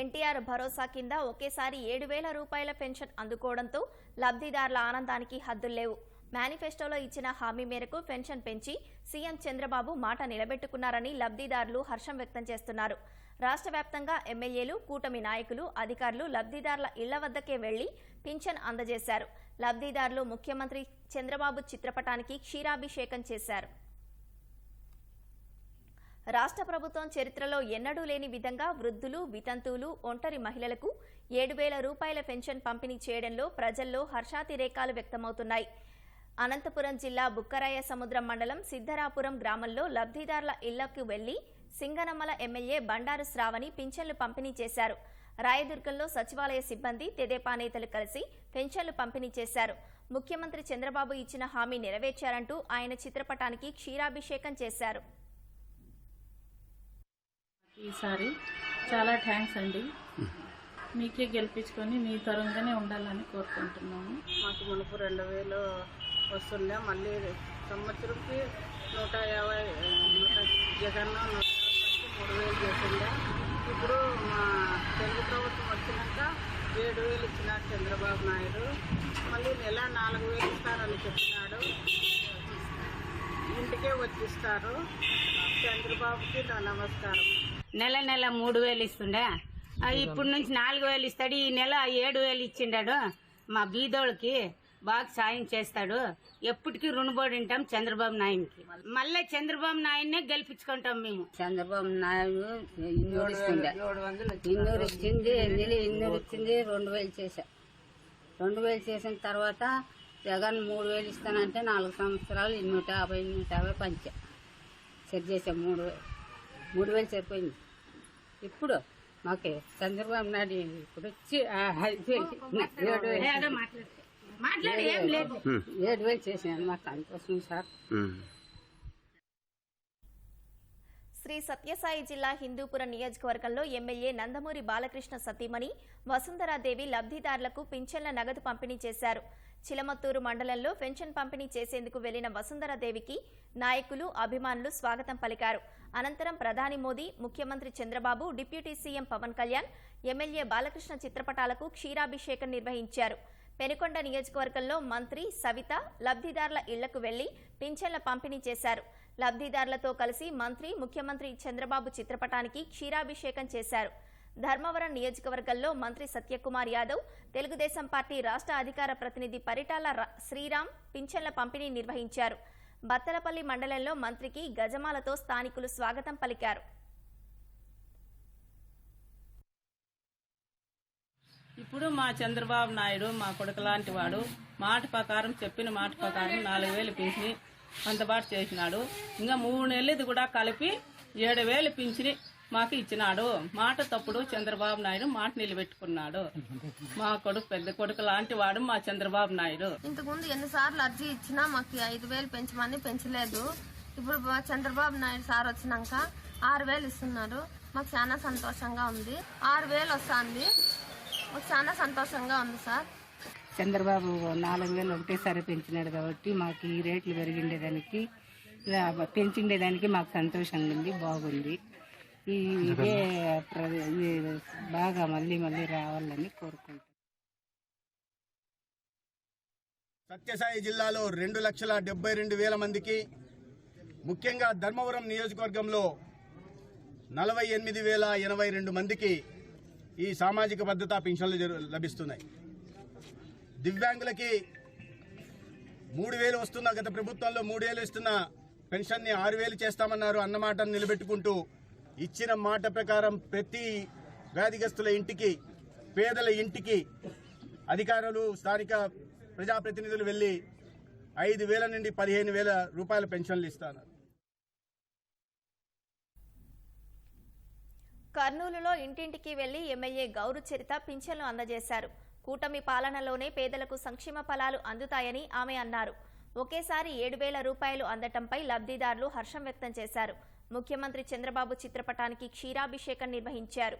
ఎన్టీఆర్ భరోసా కింద ఒకేసారి ఏడు వేల రూపాయల పెన్షన్ అందుకోవడంతో లబ్ధిదారుల ఆనందానికి హద్దుల్లేవు మేనిఫెస్టోలో ఇచ్చిన హామీ మేరకు పెన్షన్ పెంచి సీఎం చంద్రబాబు మాట నిలబెట్టుకున్నారని లబ్ధిదారులు హర్షం వ్యక్తం చేస్తున్నారు. రాష్ట్ర వ్యాప్తంగా ఎమ్మెల్యేలు కూటమి నాయకులు అధికారులు లబ్ధిదారుల ఇళ్ళ వద్దకే వెళ్ళి పింఛన్ అందజేశారు. లబ్ధిదారులు ముఖ్యమంత్రి చంద్రబాబు చిత్రపటానికి క్షీరాభిషేకం చేశారు. రాష్ట్ర ప్రభుత్వం చరిత్రలో ఎన్నడూ లేని విధంగా వృద్ధులు వితంతువులు ఒంటరి మహిళలకు ఏడు వేల రూపాయల పెన్షన్ పంపిణీ చేయడంలో ప్రజల్లో హర్షాతిరేకాలు వ్యక్తమవుతున్నాయి. అనంతపురం జిల్లా బుక్కరాయ సముద్రం మండలం సిద్ధరాపురం గ్రామంలో లబ్ధిదారుల ఇళ్ళకు వెళ్ళి సింగనమల ఎమ్మెల్యే బండారు శ్రావణి పింఛన్లు పంపిణీ చేశారు. రాయదుర్గంలో సచివాలయ సిబ్బంది తెదేపా నేతలు కలిసి పెన్షన్లు పంపిణీ చేశారు. ముఖ్యమంత్రి చంద్రబాబు ఇచ్చిన హామీ నెరవేర్చారంటూ ఆయన చిత్రపటానికి క్షీరాభిషేకం చేశారు. ఈసారి చాలా థ్యాంక్స్ అండి. మీకే గెలిపించుకొని మీ తరంగానే ఉండాలని కోరుకుంటున్నాము. మాకు మునుపు రెండు వేలు వస్తుండే మళ్ళీ సంవత్సరంకి నూట యాభై నూట జగన్ నూట మూడు వేలు చేసిండే ఇప్పుడు మా తెలుగు ప్రభుత్వం వచ్చినాక ఏడు వేలు ఇచ్చినారు చంద్రబాబు నాయుడు. మళ్ళీ నెల నాలుగు వేలు ఇస్తారని చెప్పినాడు. ఇంటికే వచ్చిస్తారు. చంద్రబాబుకి నా నమస్కారం. నెల నెల మూడు వేలు ఇస్తుండే. ఇప్పుడు నుంచి నాలుగు వేలు ఇస్తాడు. ఈ నెల ఏడు వేలు ఇచ్చిండాడు మా బీదోళ్ళకి. బాగా సాయం చేస్తాడు. ఎప్పటికీ రుణపడి ఉంటాం చంద్రబాబు నాయుడికి. మళ్ళీ చంద్రబాబు నాయుడినే గెలిపించుకుంటాం మేము. చంద్రబాబు నాయుడు ఇన్నూరు ఇస్తుండే. ఇన్నూరు ఇచ్చింది నెల ఇన్నూరు ఇచ్చింది రెండు వేలు చేశా. రెండు వేలు చేసిన తర్వాత జగన్ మూడు వేలు ఇస్తానంటే నాలుగు సంవత్సరాలు నూట యాభై నూట యాభై పంచా. సెట్ చేసా మూడు వేలు. మూడు వేలు సరిపోయింది. ఇప్పుడు మాకే చంద్రబాబు నాయుడు ఇప్పుడు వచ్చి ఏడు వేలు ఏదో మాట్లాడితే మాట్లాడి ఏం లేదు. ఏడు వేలు చేసాను మాకు సంతోషం సార్ శ్రీ సత్యసాయి జిల్లా హిందూపురం నియోజకవర్గంలో ఎమ్మెల్యే నందమూరి బాలకృష్ణ సతీమణి వసుంధరాదేవి లబ్ధిదారులకు పింఛన్ల నగదు పంపిణీ చేశారు. చిలమత్తూరు మండలంలో పెన్షన్ పంపిణీ చేసేందుకు వెళ్ళిన వసుంధరాదేవికి నాయకులు అభిమానులు స్వాగతం పలికారు. అనంతరం ప్రధాని మోదీ ముఖ్యమంత్రి Chandrababu deputy CM Pawan Kalyan MLA Balakrishna చిత్రపటాలకు క్షీరాభిషేకం నిర్వహించారు. పెనుకొండ నియోజకవర్గంలో మంత్రి సవిత లబ్ధిదారుల ఇళ్ళకు వెళ్ళి పింఛన్ల పంపిణీ చేశారు. లబ్ధిదారులతో కలిసి మంత్రి ముఖ్యమంత్రి చంద్రబాబు చిత్రపటానికి క్షీరాభిషేకం చేశారు. ధర్మవరం నియోజకవర్గంలో మంత్రి సత్యకుమార్ యాదవ్ తెలుగుదేశం పార్టీ రాష్ట్ర అధికార ప్రతినిధి పరిటాల శ్రీరామ్ పింఛన్ల పంపిణీ నిర్వహించారు. బత్తలపల్లి మండలంలో మంత్రికి గజమాలతో స్థానికులు స్వాగతం పలికారు. ఇప్పుడు మా చంద్రబాబు నాయుడు మా కొడుకు లాంటి వాడు మాట ప్రకారం చెప్పిన మాట ప్రకారం నాలుగు వేలు పింఛని అందుబాటు చేసినాడు. ఇంకా మూడు నెలలది కూడా కలిపి ఏడు వేలు పింఛని మాకు ఇచ్చినాడు. మాట తప్పుడు చంద్రబాబు నాయుడు మాట నిలబెట్టుకున్నాడు. మా కొడుకు పెద్ద కొడుకు లాంటి వాడు మా చంద్రబాబు నాయుడు. ఇంతకుముందు ఎన్నిసార్లు అర్జీ ఇచ్చినా మాకు ఐదు వేలు పెంచమని పెంచలేదు. ఇప్పుడు చంద్రబాబు నాయుడు సార్ వచ్చినాక ఆరు వేలు ఇస్తున్నారు. మాకు చాలా సంతోషంగా ఉంది. ఆరు వేలు వస్తుంది. చాలా సంతోషంగా ఉంది సార్. చంద్రబాబు నాలుగు వేలు ఒకటేసారి పెంచినాడు కాబట్టి మాకు ఈ రేట్లు పెరిగిండేదానికి ఇలా పెంచిండేదానికి మాకు సంతోషంగా ఉంది బాగుంది. ఈ ఇదే ప్ర- ఇది బాగా మళ్ళీ మళ్ళీ రావాలని కోరుకుంటున్నాం. సత్యసాయి జిల్లాలో రెండు లక్షల డెబ్బై రెండు వేల మందికి ముఖ్యంగా ధర్మవరం నియోజకవర్గంలో నలభై ఎనిమిది వేల ఎనభై రెండు మందికి ఈ సామాజిక భద్రతా పింఛన్లు జరు- లభిస్తున్నాయి. దివ్యాంగులకి మూడు వేలు వస్తున్న గత ప్రభుత్వంలో మూడు వేలు ఇస్తున్న పెన్షన్ని ఆరు వేలు చేస్తామన్నారు అన్నమాటను నిలబెట్టుకుంటూ ఇచ్చిన మాట ప్రకారం ప్రతి వ్యాధిగ్రస్తుల ఇంటికి పేదల ఇంటికి అధికారులు స్థానిక ప్రజాప్రతినిధులు వెళ్ళి ఐదు వేల నుండి పదిహేను వేల రూపాయల పెన్షన్లు ఇస్తారు కర్నూలులో ఇంటింటికి వెళ్ళి ఎమ్మెల్యే గౌరు చరిత పింఛన్లు అందజేశారు. కూటమి పాలనలోనే పేదలకు సంక్షేమ ఫలాలు అందుతాయని ఆమె అన్నారు. ఒకేసారి ఏడు వేల రూపాయలు అందటంపై లబ్ధిదారులు హర్షం వ్యక్తం చేశారు. ముఖ్యమంత్రి చంద్రబాబు చిత్రపటానికి క్షీరాభిషేకం నిర్వహించారు.